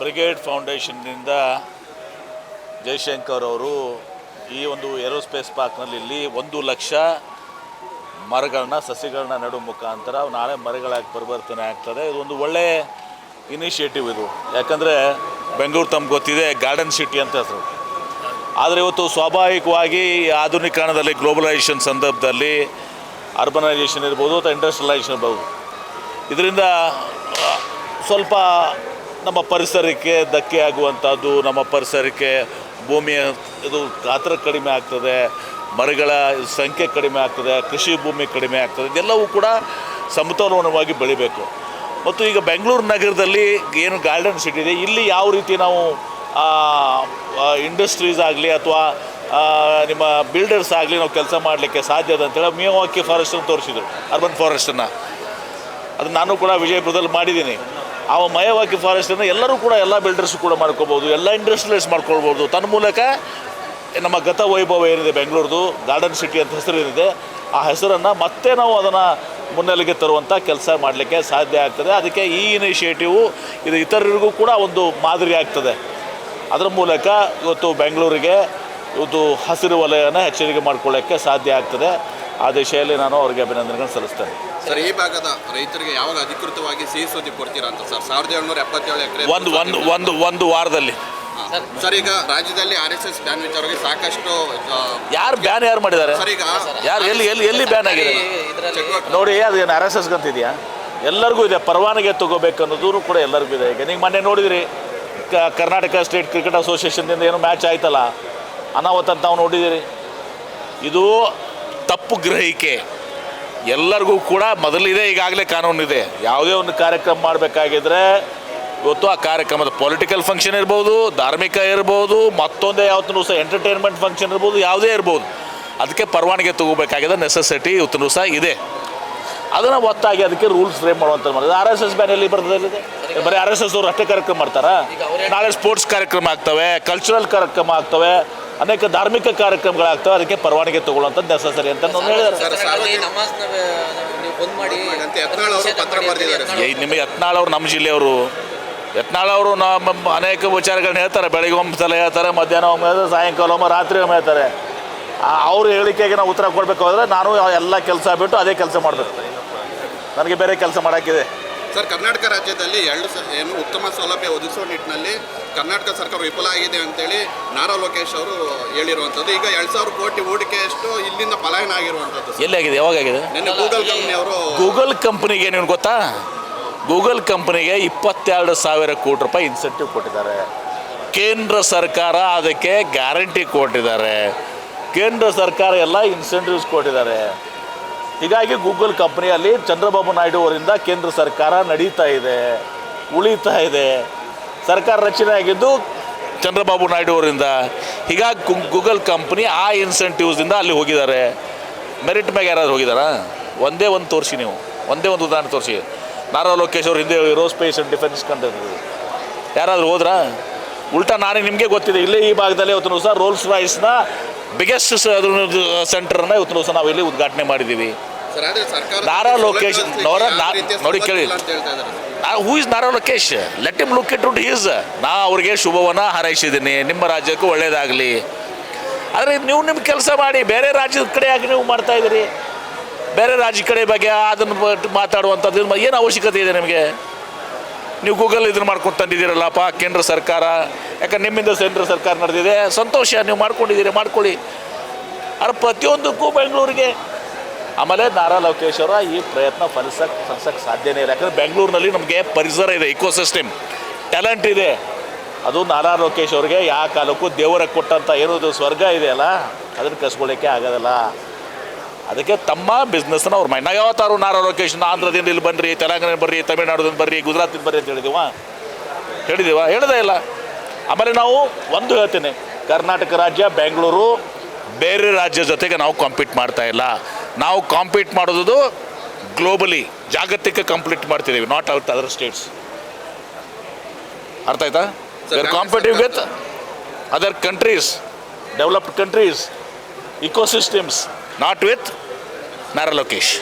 Brigade ಫೌಂಡೇಶನ್ನಿಂದ Jaishankar ಅವರು ಈ ಒಂದು ಏರೋಸ್ಪೇಸ್ ಪಾರ್ಕ್ನಲ್ಲಿ ಇಲ್ಲಿ ಒಂದು ಲಕ್ಷ ಮರಗಳನ್ನ, ಸಸಿಗಳನ್ನ ನೆಡೋ ಮುಖಾಂತರ ನಾಳೆ ಮರಗಳಾಗಿ ಪರಿವರ್ತನೆ ಆಗ್ತದೆ. ಇದೊಂದು ಒಳ್ಳೆ ಇನಿಷಿಯೇಟಿವ್ ಇದು. ಯಾಕಂದರೆ ಬೆಂಗಳೂರು ತಮ್ಗೆ ಗೊತ್ತಿದೆ, ಗಾರ್ಡನ್ ಸಿಟಿ ಅಂತ ಹೆಸರು. ಆದರೆ ಇವತ್ತು ಸ್ವಾಭಾವಿಕವಾಗಿ ಆಧುನೀಕರಣದಲ್ಲಿ, ಗ್ಲೋಬಲೈಸೇಷನ್ ಸಂದರ್ಭದಲ್ಲಿ ಅರ್ಬನೈಸೇಷನ್ ಇರ್ಬೋದು ಅಥವಾ ಇಂಡಸ್ಟ್ರಿಯಲೈಸೇಷನ್ ಇರ್ಬೋದು. ಇದರಿಂದ ಸ್ವಲ್ಪ ನಮ್ಮ ಪರಿಸರಕ್ಕೆ ಧಕ್ಕೆ ಆಗುವಂಥದ್ದು, ನಮ್ಮ ಪರಿಸರಕ್ಕೆ ಭೂಮಿಯ ಇದು ಗಾತ್ರ ಕಡಿಮೆ ಆಗ್ತದೆ, ಮರಗಳ ಸಂಖ್ಯೆ ಕಡಿಮೆ ಆಗ್ತದೆ, ಕೃಷಿ ಭೂಮಿ ಕಡಿಮೆ ಆಗ್ತದೆ, ಇದೆಲ್ಲವೂ ಕೂಡ ಸಮತೋಲನವಾಗಿ ಬೆಳಿಬೇಕು. ಮತ್ತು ಈಗ ಬೆಂಗಳೂರು ನಗರದಲ್ಲಿ ಏನು ಗಾರ್ಡನ್ ಸಿಟಿ ಇದೆ, ಇಲ್ಲಿ ಯಾವ ರೀತಿ ನಾವು ಇಂಡಸ್ಟ್ರೀಸ್ ಆಗಲಿ ಅಥವಾ ನಿಮ್ಮ ಬಿಲ್ಡರ್ಸ್ ಆಗಲಿ ನಾವು ಕೆಲಸ ಮಾಡಲಿಕ್ಕೆ ಸಾಧ್ಯ ಇದೆ ಅಂತೇಳಿ ಮೇವಾಕಿ ಫಾರೆಸ್ಟನ್ನು ತೋರಿಸಿದರು, ಅರ್ಬನ್ ಫಾರೆಸ್ಟನ್ನು. ಅದು ನಾನು ಕೂಡ ವಿಜಯಪುರದಲ್ಲಿ ಮಾಡಿದ್ದೀನಿ. ಆ ಮಯವಾಕಿ ಫಾರೆಸ್ಟನ್ನು ಎಲ್ಲರೂ ಕೂಡ ಎಲ್ಲ ಬಿಲ್ಡರ್ಸ್ ಕೂಡ ಮಾಡ್ಕೋಬೋದು, ಎಲ್ಲ ಇಂಡಸ್ಟ್ರಿಯಲೈಸ್ ಮಾಡ್ಕೊಳ್ಬೋದು. ತನ್ನ ಮೂಲಕ ನಮ್ಮ ಗತ ವೈಭವ ಏನಿದೆ ಬೆಂಗಳೂರದು ಗಾರ್ಡನ್ ಸಿಟಿ ಅಂತ ಹೆಸರು ಏನಿದೆ ಆ ಹೆಸರನ್ನು ಮತ್ತೆ ನಾವು ಅದನ್ನು ಮುನ್ನೆಲೆಗೆ ತರುವಂಥ ಕೆಲಸ ಮಾಡಲಿಕ್ಕೆ ಸಾಧ್ಯ ಆಗ್ತದೆ. ಅದಕ್ಕೆ ಈ ಇನಿಷಿಯೇಟಿವು ಇದು ಇತರರಿಗೂ ಕೂಡ ಒಂದು ಮಾದರಿ ಆಗ್ತದೆ. ಅದರ ಮೂಲಕ ಇವತ್ತು ಬೆಂಗಳೂರಿಗೆ ಇವತ್ತು ಹಸಿರು ವಲಯನ ಎಚ್ಚರಿಕೆ ಮಾಡ್ಕೊಳ್ಳೋಕ್ಕೆ ಸಾಧ್ಯ ಆಗ್ತದೆ. ಆ ದಿಶೆಯಲ್ಲಿ ನಾನು ಅವರಿಗೆ ಅಭಿನಂದನೆಗಳನ್ನು ಸಲ್ಲಿಸ್ತೇನೆ. ಸರ್ ಈ ಭಾಗದ ರೈತರಿಗೆ ಯಾವಾಗ ಅಧಿಕೃತವಾಗಿ ಸಿಹಿ ಸುದ್ದಿ ಕೊಡ್ತೀರಾ ಅಂತ ಸರ್? ಸಾವಿರದ ಏಳ್ನೂರ ಎಪ್ಪತ್ತೇಳು ಎಕರೆ ಒಂದು ಒಂದು ಒಂದು ಒಂದು ವಾರದಲ್ಲಿ. ಸರ್ ಈಗ ರಾಜ್ಯದಲ್ಲಿ ಆರ್ ಎಸ್ ಎಸ್ ಬ್ಯಾನ್ ವಿಚಾರವಾಗಿ ಸಾಕಷ್ಟು ಯಾರು ಬ್ಯಾನ್ ಯಾರು ಮಾಡಿದ್ದಾರೆ? ಸರ್ ಈಗ ಯಾರು ಎಲ್ಲಿ ಎಲ್ಲಿ ಎಲ್ಲಿ ಬ್ಯಾನ್ ಆಗಿದೆ? ನೋಡಿ ಅದು ಏನು ಆರ್ ಎಸ್ ಎಸ್ ಅಂತಿದೆಯಾ? ಎಲ್ಲರಿಗೂ ಇದೆ ಪರವಾನಗಿ ತಗೋಬೇಕು ಅನ್ನೋದು ಕೂಡ ಎಲ್ಲರಿಗೂ ಇದೆ. ಈಗ ನೀವು ಮೊನ್ನೆ ನೋಡಿದಿರಿ ಕರ್ನಾಟಕ ಸ್ಟೇಟ್ ಕ್ರಿಕೆಟ್ ಅಸೋಸಿಯೇಷನ್ದಿಂದ ಏನು ಮ್ಯಾಚ್ ಆಯ್ತಲ್ಲ? ಅನಾಹುತ ಅಂತ ನಾವು ನೋಡಿದ್ದೀರಿ ಇದು ತಪ್ಪು ಗ್ರಹಿಕೆ. ಎಲ್ಲರಿಗೂ ಕೂಡ ಮೊದಲಿದೆ ಈಗಾಗಲೇ ಕಾನೂನಿದೆ. ಯಾವುದೇ ಒಂದು ಕಾರ್ಯಕ್ರಮ ಮಾಡಬೇಕಾಗಿದ್ರೆ ಇವತ್ತು ಆ ಕಾರ್ಯಕ್ರಮದ ಪೊಲಿಟಿಕಲ್ ಫಂಕ್ಷನ್ ಇರ್ಬೋದು ಧಾರ್ಮಿಕ ಇರ್ಬೋದು ಮತ್ತೊಂದೇ ಯಾವತ್ತೂ ಸಹ ಎಂಟರ್ಟೈನ್ಮೆಂಟ್ ಫಂಕ್ಷನ್ ಇರ್ಬೋದು ಯಾವುದೇ ಇರ್ಬೋದು. ಅದಕ್ಕೆ ಪರವಾನಗಿ ತಗೋಬೇಕಾಗಿದೆ ನೆಸೆಸಿಟಿ ಇವತ್ತು ಸಹ ಇದೆ. ಅದನ್ನು ಒತ್ತಾಗಿ ಅದಕ್ಕೆ ರೂಲ್ಸ್ ಫ್ರೇಮ್ ಮಾಡುವಂಥ ಮಾಡಿದೆ ಆರ್ ಎಸ್ ಎಸ್ ಬ್ಯಾನ್ ಎಲ್ಲಿ ಬರ್ತದೆ ಬರೀ ಆರ್ ಎಸ್ ಎಸ್ ಅವರು ಅಷ್ಟೇ ಕಾರ್ಯಕ್ರಮ ಮಾಡ್ತಾರಾ? ನಾಳೆ ಸ್ಪೋರ್ಟ್ಸ್ ಕಾರ್ಯಕ್ರಮ ಆಗ್ತವೆ ಕಲ್ಚರಲ್ ಕಾರ್ಯಕ್ರಮ ಆಗ್ತವೆ. ಅನೇಕ ಧಾರ್ಮಿಕ ಕಾರ್ಯಕ್ರಮಗಳಾಗ್ತವೆ ಅದಕ್ಕೆ ಪರವಾನಗಿ ತಗೊಳ್ಳುವಂಥದ್ದು ನೆಸಸರಿ ಅಂತ ನಾನು ಹೇಳಿದ್ದಾರೆ ಸರ್, ಸರ್ಕಾರದಲ್ಲಿ ನೀವು ಬಂದ್ ಮಾಡಿ ಅಂತ ಯತ್ನಾಳ್ ಅವರು ಈ ನಿಮಗೆ ಯತ್ನಾಳ್ ಅವರು ನಮ್ಮ ಜಿಲ್ಲೆಯವರು ಯತ್ನಾಳ್ ಅವರು ನಮ್ಮ ಅನೇಕ ವಿಚಾರಗಳನ್ನ ಹೇಳ್ತಾರೆ. ಬೆಳಗ್ಗೆ ಒಮ್ಮೆ ಸಲ ಹೇಳ್ತಾರೆ ಮಧ್ಯಾಹ್ನ ಒಮ್ಮೆ ಹೇಳ್ತಾರೆ ಸಾಯಂಕಾಲ ಒಮ್ಮೆ ರಾತ್ರಿ ಒಮ್ಮೆ ಹೇಳ್ತಾರೆ. ಆ- ಅವ್ರ ಹೇಳಿಕೆಗೆ ನಾವು ಉತ್ತರ ಕೊಡಬೇಕಾದ್ರೆ ನಾನು ಎಲ್ಲ ಕೆಲಸ ಬಿಟ್ಟು ಅದೇ ಕೆಲಸ ಮಾಡಬೇಕು. ನನಗೆ ಬೇರೆ ಕೆಲಸ ಮಾಡೋಕ್ಕಿದೆ. ಸರ್ ಕರ್ನಾಟಕ ರಾಜ್ಯದಲ್ಲಿ ಎರಡು ಸ- ಏನು ಉತ್ತಮ ಸೌಲಭ್ಯ ಒದಗಿಸುವ ನಿಟ್ಟಿನಲ್ಲಿ ಕರ್ನಾಟಕ ಸರ್ಕಾರ ವಿಫಲ ಆಗಿದೆ ಅಂತೇಳಿ ನಾರಾ ಲೋಕೇಶ್ ಅವರು ಹೇಳಿರುವಂಥದ್ದು. ಈಗ ಎರಡು ಸಾವಿರ ಕೋಟಿ ಹೂಡಿಕೆಯಷ್ಟು ಇಲ್ಲಿಂದ ಪಲಾಯನ ಆಗಿರುವಂಥದ್ದು. ಎಲ್ಲಿ ಆಗಿದೆ ಯಾವಾಗ ಆಗಿದೆ? ನಿನ್ನೆ ಗೂಗಲ್ ಕಂಪ್ನಿಯವರು ಗೂಗಲ್ ಕಂಪ್ನಿಗೆ ಏನೇನು ಗೊತ್ತಾ? ಗೂಗಲ್ ಕಂಪ್ನಿಗೆ ಇಪ್ಪತ್ತೆರಡು ಸಾವಿರ ಕೋಟಿ ರೂಪಾಯಿ ಇನ್ಸೆಂಟಿವ್ ಕೊಟ್ಟಿದ್ದಾರೆ. ಕೇಂದ್ರ ಸರ್ಕಾರ ಅದಕ್ಕೆ ಗ್ಯಾರಂಟಿ ಕೊಟ್ಟಿದ್ದಾರೆ. ಕೇಂದ್ರ ಸರ್ಕಾರ ಎಲ್ಲ ಇನ್ಸೆಂಟಿವ್ಸ್ ಕೊಟ್ಟಿದ್ದಾರೆ. ಹೀಗಾಗಿ ಗೂಗಲ್ ಕಂಪ್ನಿಯಲ್ಲಿ ಚಂದ್ರಬಾಬು ನಾಯ್ಡು ಅವರಿಂದ ಕೇಂದ್ರ ಸರ್ಕಾರ ನಡೀತಾ ಇದೆ, ಉಳಿತಾ ಇದೆ. ಸರ್ಕಾರ ರಚನೆ ಆಗಿದ್ದು ಚಂದ್ರಬಾಬು ನಾಯ್ಡು ಅವರಿಂದ. ಹೀಗಾಗಿ ಗೂಗಲ್ ಕಂಪ್ನಿ ಆ ಇನ್ಸೆಂಟಿವ್ಸಿಂದ ಅಲ್ಲಿ ಹೋಗಿದ್ದಾರೆ. ಮೆರಿಟ್ ಮ್ಯಾಗೆ ಯಾರಾದ್ರು ಹೋಗಿದ್ದಾರಾ? ಒಂದೇ ಒಂದು ತೋರಿಸಿ ನೀವು. ಒಂದೇ ಒಂದು ಉದಾಹರಣೆ ತೋರಿಸಿ. ನಾರಾ ಲೋಕೇಶ್ ಅವ್ರ ಹಿಂದೆ ಏರೋಸ್ಪೇಸ್ ಆ್ಯಂಡ್ ಡಿಫೆನ್ಸ್ ಕಂಡಿದ್ರು. ಯಾರಾದರೂ ಹೋದ್ರಾ? ಉಲ್ಟಾ ನಾನೇ ನಿಮಗೆ ಗೊತ್ತಿದೆ. ಇಲ್ಲೇ ಈ ಭಾಗದಲ್ಲಿ ಇವತ್ತು ಸಹ ರೋಲ್ಸ್ ರಾಯ್ಸ್ನ ಬಿಗ್ಗೆಸ್ಟ್ ಸೆಂಟರ್ನ ಇವತ್ತು ಸಹ ನಾವು ಇಲ್ಲಿ ಉದ್ಘಾಟನೆ ಮಾಡಿದ್ದೀವಿ. ನಾರಾ ಲೋಕೇಶ್ ಅವರ ನೋಡಿ ಕೇಳಿ. Who is Nara Lokesh let him look it to is ನಾ ಅವ್ರಿಗೆ ಶುಭವನ್ನು ಹಾರೈಸಿದ್ದೀನಿ. ನಿಮ್ಮ ರಾಜ್ಯಕ್ಕೂ ಒಳ್ಳೇದಾಗಲಿ. ಆದರೆ ನೀವು ನಿಮ್ಮ ಕೆಲಸ ಮಾಡಿ ಬೇರೆ ರಾಜ್ಯದ ಕಡೆ ಆಗಿ ನೀವು ಮಾಡ್ತಾ ಇದ್ದೀರಿ. ಬೇರೆ ರಾಜ್ಯ ಕಡೆ ಬಗ್ಗೆ ಅದನ್ನು ಮಾತಾಡುವಂಥದ್ದು ಏನು ಅವಶ್ಯಕತೆ ಇದೆ ನಿಮಗೆ? ನೀವು ಗೂಗಲ್ ಇದನ್ನು ಮಾಡ್ಕೊಂಡು ತಂದಿದ್ದೀರಲ್ಲಪ್ಪ ಕೇಂದ್ರ ಸರ್ಕಾರ. ಯಾಕಂದ್ರೆ ನಿಮ್ಮಿಂದ ಕೇಂದ್ರ ಸರ್ಕಾರ ನಡೆದಿದೆ? ಸಂತೋಷ ನೀವು ಮಾಡ್ಕೊಂಡಿದ್ದೀರಿ ಮಾಡ್ಕೊಳ್ಳಿ. ಆದರೆ ಪ್ರತಿಯೊಂದಕ್ಕೂ ಬೆಂಗಳೂರಿಗೆ ಆಮೇಲೆ ನಾರಾ ಲೋಕೇಶ್ವರ ಈ ಪ್ರಯತ್ನ ಫಲಿಸಕ್ಕೆ ಫಲಿಸಕ್ಕೆ ಸಾಧ್ಯನೇ ಇಲ್ಲ. ಯಾಕಂದರೆ ಬೆಂಗಳೂರಿನಲ್ಲಿ ನಮಗೆ ಪರಿಸರ ಇದೆ ಇಕೋಸಿಸ್ಟಮ್ ಟ್ಯಾಲೆಂಟ್ ಇದೆ. ಅದು ನಾರಾ ಲೋಕೇಶ್ ಅವ್ರಿಗೆ ಯಾವ ಕಾಲಕ್ಕೂ ದೇವರ ಕೊಟ್ಟಂಥ ಏನದು ಸ್ವರ್ಗ ಇದೆ ಅಲ್ಲ, ಅದನ್ನು ಕಸ್ಕೊಳ್ಳೋಕ್ಕೆ ಆಗೋದಲ್ಲ ಅದಕ್ಕೆ ತಮ್ಮ ಬಿಸ್ನೆಸ್ನ ಅವ್ರು ಮಾಡಿ ಯಾವತ್ತಾರು ನಾರಾ ಲೋಕೇಶ್ ಆಂಧ್ರದಿಂದ ಇಲ್ಲಿ ಬನ್ನಿರಿ ತೆಲಂಗಾಣ ಬರ್ರಿ, ತಮಿಳ್ನಾಡುದಿಂದ ಬರ್ರಿ, ಗುಜರಾತಿಂದ ಬರ್ರಿ ಅಂತ ಹೇಳಿದೀವ? ಹೇಳಿದೀವ? ಹೇಳದೇ ಇಲ್ಲ. ಆಮೇಲೆ ನಾವು ಒಂದು ಹೇಳ್ತೀನಿ. ಕರ್ನಾಟಕ ರಾಜ್ಯ, ಬೆಂಗಳೂರು ಬೇರೆ ರಾಜ್ಯ ಜೊತೆಗೆ ನಾವು ಕಾಂಪೀಟ್ ಮಾಡ್ತಾ ಇಲ್ಲ. ನಾವು ಕಾಂಪೀಟ್ ಮಾಡೋದು ಗ್ಲೋಬಲಿ ಜಾಗತಿಕ ಕಂಪ್ಲೀಟ್ ಮಾಡ್ತಿದ್ದೀವಿ ನಾಟ್ ಔಟ್ ಅದರ್ ಸ್ಟೇಟ್ಸ್ ಅರ್ಥ ಆಯ್ತಾ? Are competitive with other countries developed countries ecosystems not with Nara Lokesh